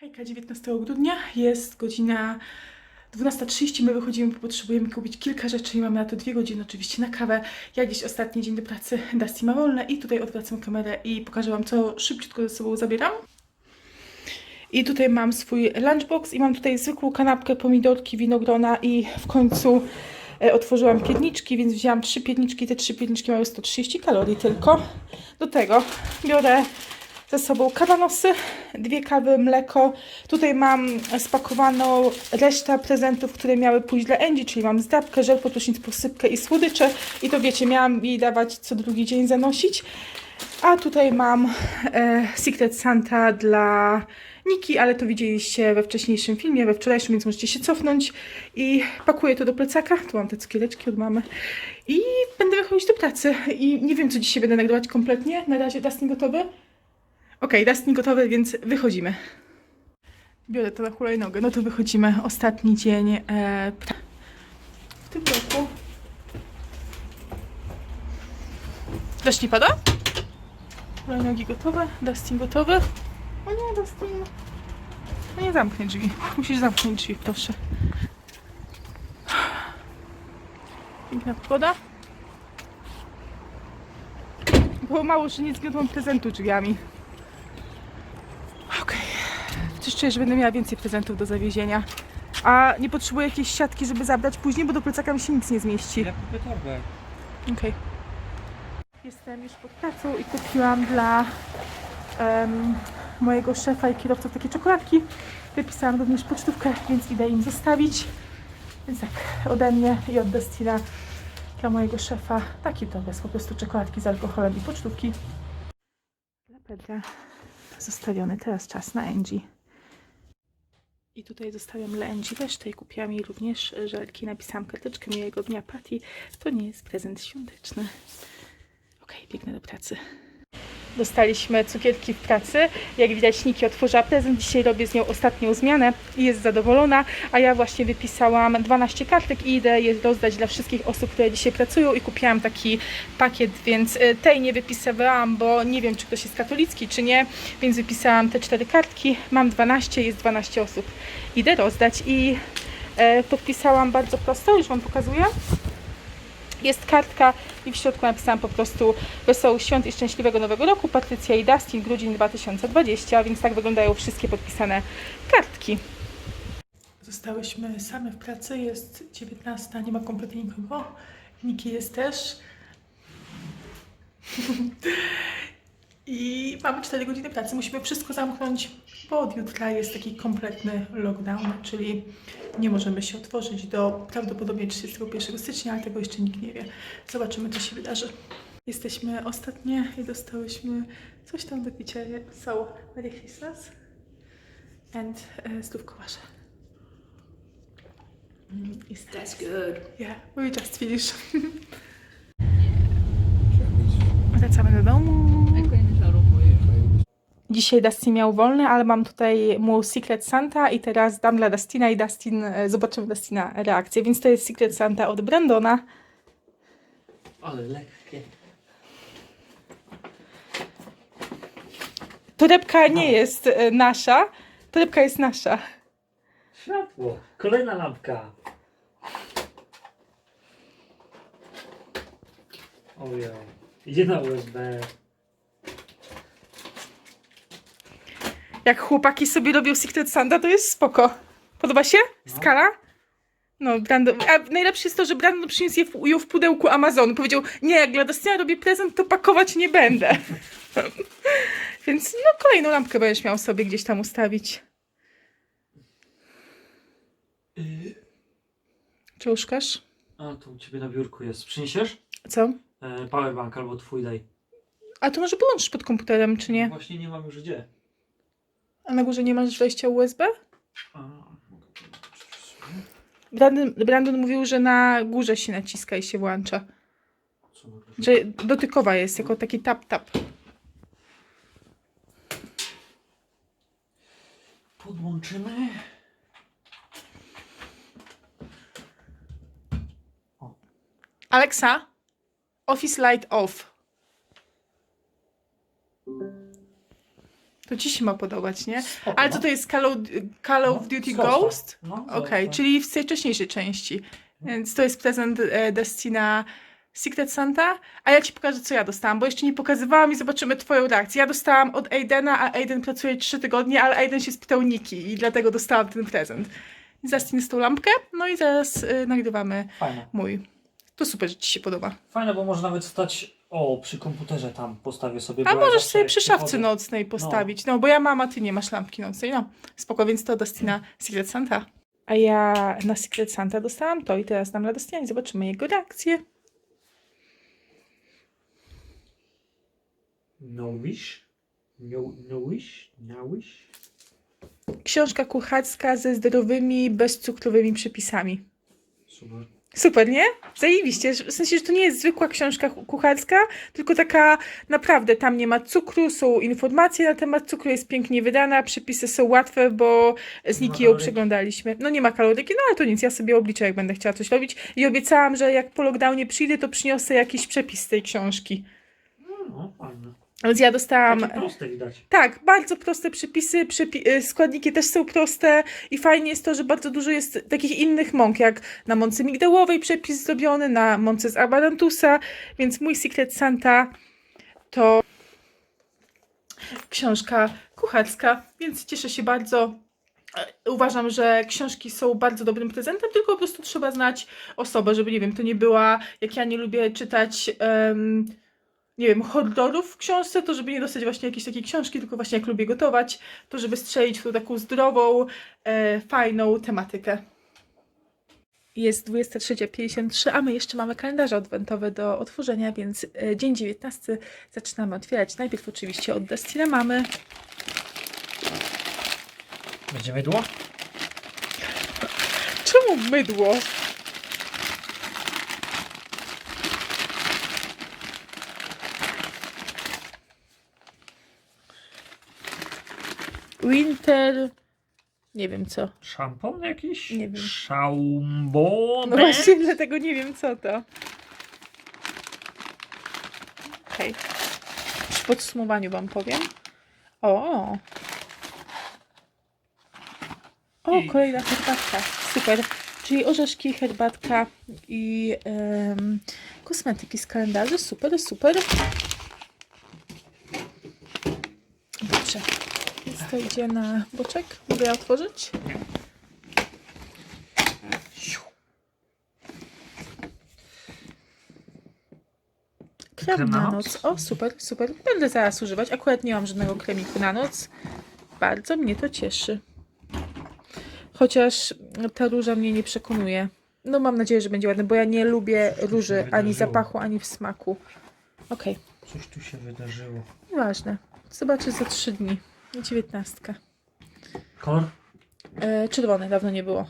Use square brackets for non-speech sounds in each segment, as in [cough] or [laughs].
Hejka, 19 grudnia, jest godzina 12.30, my wychodzimy, bo potrzebujemy kupić kilka rzeczy i mamy na to dwie godziny oczywiście na kawę. Ja dziś ostatni dzień do pracy, Dusty ma wolne i tutaj odwracam kamerę i pokażę Wam, co szybciutko ze sobą zabieram. I tutaj mam swój lunchbox i mam tutaj zwykłą kanapkę, pomidorki, winogrona i w końcu e, otworzyłam pierniczki, więc wzięłam trzy pierniczki. Te trzy pierniczki mają 130 kalorii tylko. Do tego biorę ze sobą kawanosy, dwie kawy, mleko. Tutaj mam spakowaną resztę prezentów, które miały pójść dla Angie, czyli mam zdrabkę, żel podprysznic, posypkę i słodycze. I to wiecie, miałam jej dawać co drugi dzień zanosić. A tutaj mam e, Secret Santa dla Niki, ale to widzieliście we wcześniejszym filmie, we wczorajszym, więc możecie się cofnąć. I pakuję to do plecaka. Tu mam te cukiereczki od mamy. I będę wychodzić do pracy. I nie wiem, co dzisiaj będę nagrywać kompletnie. Na razie Dustin gotowy. Okej, Dustin gotowy, więc wychodzimy. Biorę to na hulajnogę. No to wychodzimy. Ostatni dzień e, w tym roku. Deszcz nie pada? Hulajnogi gotowe. Dustin gotowy. O nie, Dustin. No nie zamknę drzwi. Musisz zamknąć drzwi, proszę. Piękna pogoda. Było mało, że nie zgniotłam prezentu drzwiami. Okej. Coś czuję, że będę miała więcej prezentów do zawiezienia. A nie potrzebuję jakiejś siatki, żeby zabrać później, bo do plecaka mi się nic nie zmieści. Ja kupię torbę. Okej. Jestem już pod pracą i kupiłam dla em, mojego szefa i kierowców takie czekoladki. Wypisałam również pocztówkę, więc idę im zostawić. Więc tak, ode mnie i od Destina dla mojego szefa taki dowóz, po prostu czekoladki z alkoholem i pocztówki. Dla Pedra zostawiony teraz czas na Angie. I tutaj zostawiam dla Angie resztę i kupiłam jej również żelki. Napisałam karteczkę miłego dnia Patty. To nie jest prezent świąteczny. Okej, biegnę do pracy. Dostaliśmy cukierki w pracy. Jak widać, Niki otworzyła prezent. Dzisiaj robię z nią ostatnią zmianę i jest zadowolona. A ja właśnie wypisałam 12 kartek i idę je rozdać dla wszystkich osób, które dzisiaj pracują. I kupiłam taki pakiet, więc y, tej nie wypisywałam, bo nie wiem, czy ktoś jest katolicki, czy nie. Więc wypisałam te cztery kartki. Mam 12, jest 12 osób. Idę rozdać i e, podpisałam bardzo prosto, już Wam pokazuję. Jest kartka i w środku napisałam po prostu Wesołych Świąt i Szczęśliwego Nowego Roku, Patrycja i Dustin, grudzień 2020, więc tak wyglądają wszystkie podpisane kartki. Zostałyśmy same w pracy, jest 19, nie ma kompletnie nikogo. Niki jest też. [laughs] I mamy 4 godziny pracy, musimy wszystko zamknąć, bo od jutra jest taki kompletny lockdown, czyli nie możemy się otworzyć do prawdopodobnie 31 stycznia, ale tego jeszcze nikt nie wie. Zobaczymy, co się wydarzy. Jesteśmy ostatnie i dostałyśmy coś tam do picia. So, Merry Christmas and e, zdrówko wasze. Mm, Is That's good. Yeah, we just finished. Wracamy do domu. Dzisiaj Dustin miał wolny, ale mam tutaj mu Secret Santa i teraz dam dla Dustina i Dustin, e, zobaczymy Dustina reakcję. Więc to jest Secret Santa od Brandona. Ale lekkie. Torebka nie jest e, nasza, torebka jest nasza. Światło. Kolejna lampka. Ojej. Idzie na USB. Jak chłopaki sobie robią Secret Santa, to jest spoko. Podoba się? Skala? No, Brandon. A najlepsze jest to, że Brandon przyniósł je w, ją w pudełku Amazonu. Powiedział, nie, jak dla Dustina robię prezent, to pakować nie będę. [laughs] Więc no, kolejną lampkę będziesz miał sobie gdzieś tam ustawić. Czy łóżkasz? A, tu u ciebie na biurku jest. Przyniesiesz? Co? E, powerbank albo twój daj. A to może połączysz pod komputerem, czy nie? Właśnie nie mam już gdzie. A na górze nie masz wejścia USB? Brandon, Brandon mówił, że na górze się naciska i się włącza. Że dotykowa jest, jako taki tap-tap. Podłączymy. Alexa, office light off. To ci się ma podobać, nie? Spoko, Ale no. co to jest Call of, Call of No, Duty. Ghost? No, Okej, czyli w tej wcześniejszej części. Więc to jest prezent e, Destina Secret Santa. A ja ci pokażę, co ja dostałam, bo jeszcze nie pokazywałam i zobaczymy twoją reakcję. Ja dostałam od Aidena, a Aiden pracuje 3 tygodnie, ale Aiden się spytał Niki i dlatego dostałam ten prezent. Zastin z tą lampkę, no i zaraz e, nagrywamy Fajne. mój. To super, że ci się podoba. Fajne, bo można nawet stać. O, przy komputerze tam postawię sobie. A ja możesz zawsze sobie jak przy szafce przychodzę- nocnej postawić. No. bo ja mam, a ty nie masz lampki nocnej. No, spoko, więc to Destina Secret Santa. A ja na Secret Santa dostałam to i teraz dam dla Destina i zobaczymy jego reakcję. No wish? No, no wish? No wish? Książka kucharska ze zdrowymi, bezcukrowymi przepisami. Super. Super, nie? Zajebiście. W sensie, że to nie jest zwykła książka ku- kucharska, tylko taka naprawdę, tam nie ma cukru, są informacje na temat cukru, jest pięknie wydana, przepisy są łatwe, bo z Niki ją przeglądaliśmy. No nie ma kaloryki, no ale to nic, ja sobie obliczę, jak będę chciała coś robić i obiecałam, że jak po lockdownie przyjdę, to przyniosę jakiś przepis z tej książki. No, no fajne. Więc ja dostałam... Takie proste widać. Tak, bardzo proste przepisy, przepi y, składniki też są proste i fajnie jest to, że bardzo dużo jest takich innych mąk, jak na mące migdałowej przepis zrobiony, na mące z amarantusa, więc mój Secret Santa to książka kucharska, więc cieszę się bardzo. E, Uważam, że książki są bardzo dobrym prezentem, tylko po prostu trzeba znać osobę, żeby, nie wiem, to nie była, jak ja nie lubię czytać... em, nie wiem, horrorów w książce, to żeby nie dostać właśnie jakiejś takiej książki, tylko właśnie jak lubię gotować, to żeby strzelić w tą taką zdrową, e, fajną tematykę. Jest 23.53, a my jeszcze mamy kalendarze adwentowe do otworzenia, więc e, dzień 19 zaczynamy otwierać. Najpierw oczywiście od Destina mamy. Będzie mydło? Czemu mydło? Winter... Nie wiem co. Szampon jakiś? Nie wiem. Szambon? No właśnie, dlatego nie wiem co to. Okej. W podsumowaniu wam powiem. O! O, I- kolejna herbatka. Super. Czyli orzeszki, herbatka i em, kosmetyki z kalendarzy. Super, super. Dobrze. Więc to idzie na boczek. Mogę ja otworzyć? Krem na noc. O, super, super. Będę zaraz używać. Akurat nie mam żadnego kremiku na noc. Bardzo mnie to cieszy. Chociaż ta róża mnie nie przekonuje. No mam nadzieję, że będzie ładny, bo ja nie lubię róży ani zapachu, ani w smaku. Okej, Coś tu się wydarzyło. nieważne. Zobaczę za trzy dni. Dziewiętnastka. Kolor? E, czerwony, dawno nie było.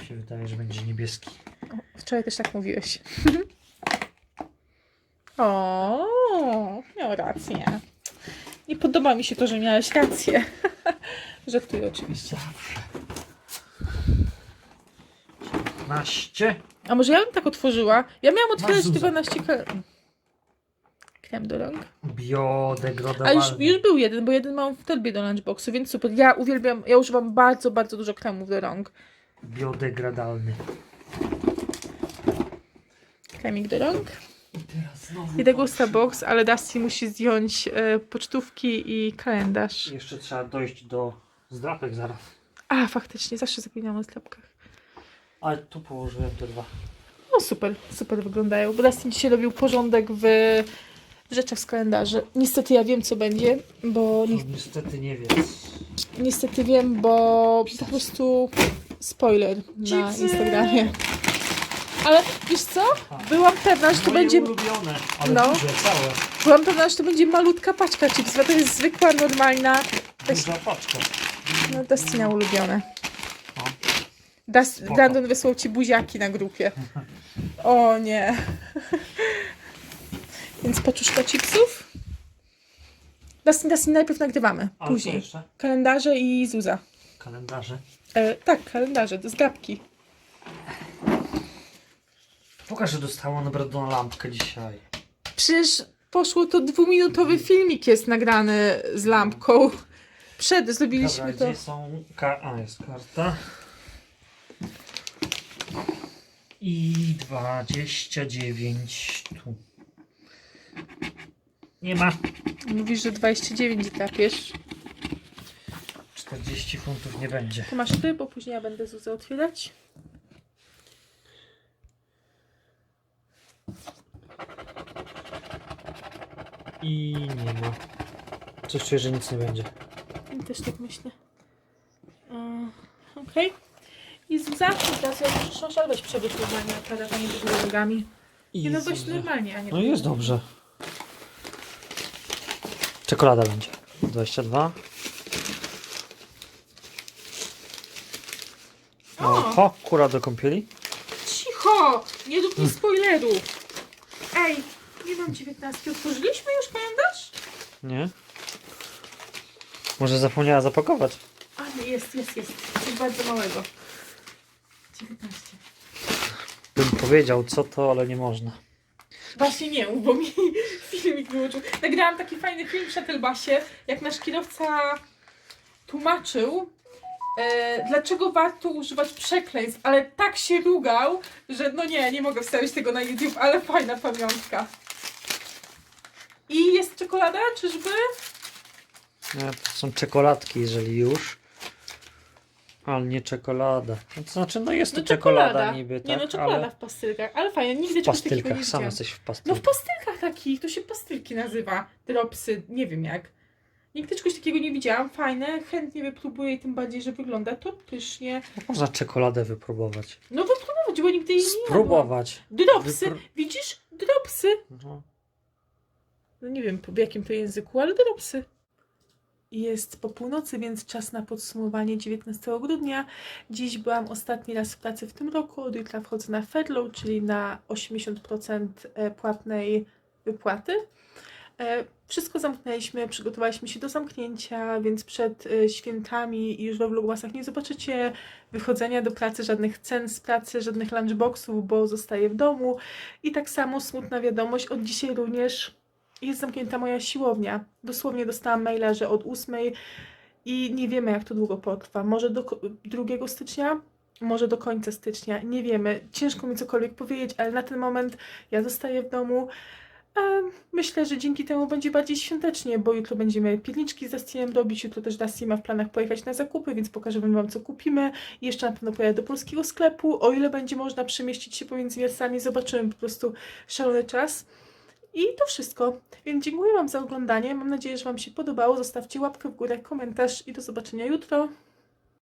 Mi się wydaje, że będzie niebieski. O, wczoraj też tak mówiłeś. [laughs] o, miał rację. Nie podoba mi się to, że miałeś rację. [laughs] Żartuję oczywiście. Zawsze. 15. A może ja bym tak otworzyła? Ja miałam otwierać Zuzę. 12 kre... krem do rąk. A Biodegradowalny. już, już był jeden, bo jeden mam w torbie do lunchboxu, więc super. Ja uwielbiam, ja używam bardzo, bardzo dużo kremów do rąk. Biodegradalny. Kremik do rąk. I teraz znowu. Box, ale Dusty musi zdjąć e, pocztówki i kalendarz. Jeszcze trzeba dojść do zdrapek zaraz. A, faktycznie, zawsze zapominam o zlepkach. Ale tu położyłem te dwa. No super, super wyglądają. Bo Dustin dzisiaj robił porządek w rzeczach z kalendarzy. Niestety ja wiem, co będzie, bo ni No, niestety nie wiem. niestety wiem, bo po prostu spoiler na Chipsy! Instagramie. Ale wiesz co? Byłam pewna, że to Moje będzie. ulubione, ale No. duże, całe. Byłam pewna, że to będzie malutka paczka chipsów, a to jest zwykła, normalna. Duża paczka. No, Dustina ulubione. No. Dust, Spoko. Brandon wysłał ci buziaki na grupie. [laughs] O nie. Więc paczuszka chipsów. Dustin, Dustin, najpierw nagrywamy. Co Później. jeszcze? Kalendarze i Zuza. Kalendarze. E, tak, kalendarze, to zgrabki. Pokaż, że dostała na Brandona lampkę dzisiaj. Przecież poszło, to dwuminutowy filmik jest nagrany z lampką. Przed zrobiliśmy Dobra, to. gdzie są... Ka A, jest karta. I 29 tu. Nie ma. Mówisz, że 29 drapiesz. 40 funtów nie będzie. Tu masz ty, bo później ja będę Zuzę otwierać. I nie ma. Coś czuję, że nic nie będzie. I też tak myślę. E, Okej. I Zuza, teraz ja muszę szansa weź przewieź normalnie, a karawanie do góry nogami. Nie no, Jezu. normalnie, a nie No jest dobrze. Czekolada będzie. 22. O! Oho, kura do kąpieli. Cicho! Nie rób mi spoilerów! Ej, nie mam 19. Otworzyliśmy już kalendarz? Nie? Może zapomniała zapakować. A nie, jest, jest, jest. Coś bardzo małego. 19. Bym powiedział co to, ale nie można. Właśnie nie bo mi [laughs] filmik wyłączył. Nagrałam taki fajny film w Shuttlebasie, jak nasz kierowca tłumaczył, e, dlaczego warto używać przekleństw, ale tak się rugał, że no nie, nie mogę wstawić tego na YouTube, ale fajna pamiątka. I jest czekolada, czyżby? Nie, to są czekoladki, jeżeli już. Ale nie czekolada. No to znaczy, no jest to No czekolada, niby, tak? Nie no, czekolada ale w pastylkach, ale fajnie, nigdy w czegoś takiego nie pastylkach. Sam widziałam. jesteś w No w pastylkach. pastylkach takich, to się pastylki nazywa. Dropsy, nie wiem jak. Nigdy czegoś takiego nie widziałam, fajne, chętnie wypróbuję i tym bardziej, że wygląda to pysznie. Można czekoladę wypróbować. No wypróbować, bo nigdy jej nie jadłam. Spróbować. Dropsy, Wypró- widzisz? Dropsy. No. No nie wiem po jakim to języku, ale dropsy. Jest po północy, więc czas na podsumowanie 19 grudnia. Dziś byłam ostatni raz w pracy w tym roku. Od jutra wchodzę na furlough, czyli na 80% e, płatnej wypłaty. E, Wszystko zamknęliśmy, przygotowaliśmy się do zamknięcia, więc przed e, świętami już we vlogmasach nie zobaczycie wychodzenia do pracy, żadnych cen z pracy, żadnych lunchboxów, bo zostaję w domu. I tak samo smutna wiadomość, od dzisiaj również jest zamknięta moja siłownia. Dosłownie dostałam maila, że od 8 i nie wiemy jak to długo potrwa. Może do ko- 2 stycznia, może do końca stycznia, nie wiemy. Ciężko mi cokolwiek powiedzieć, ale na ten moment ja zostaję w domu. Myślę, że dzięki temu będzie bardziej świątecznie, bo jutro będziemy pierniczki z Dustinem robić. Jutro też Dustin ma w planach pojechać na zakupy, więc pokażemy Wam, co kupimy. Jeszcze na pewno pojadę do polskiego sklepu. O ile będzie można przemieścić się pomiędzy miastami, zobaczymy po prostu szalony czas. I to wszystko. Więc dziękuję Wam za oglądanie. Mam nadzieję, że Wam się podobało. Zostawcie łapkę w górę, komentarz i do zobaczenia jutro.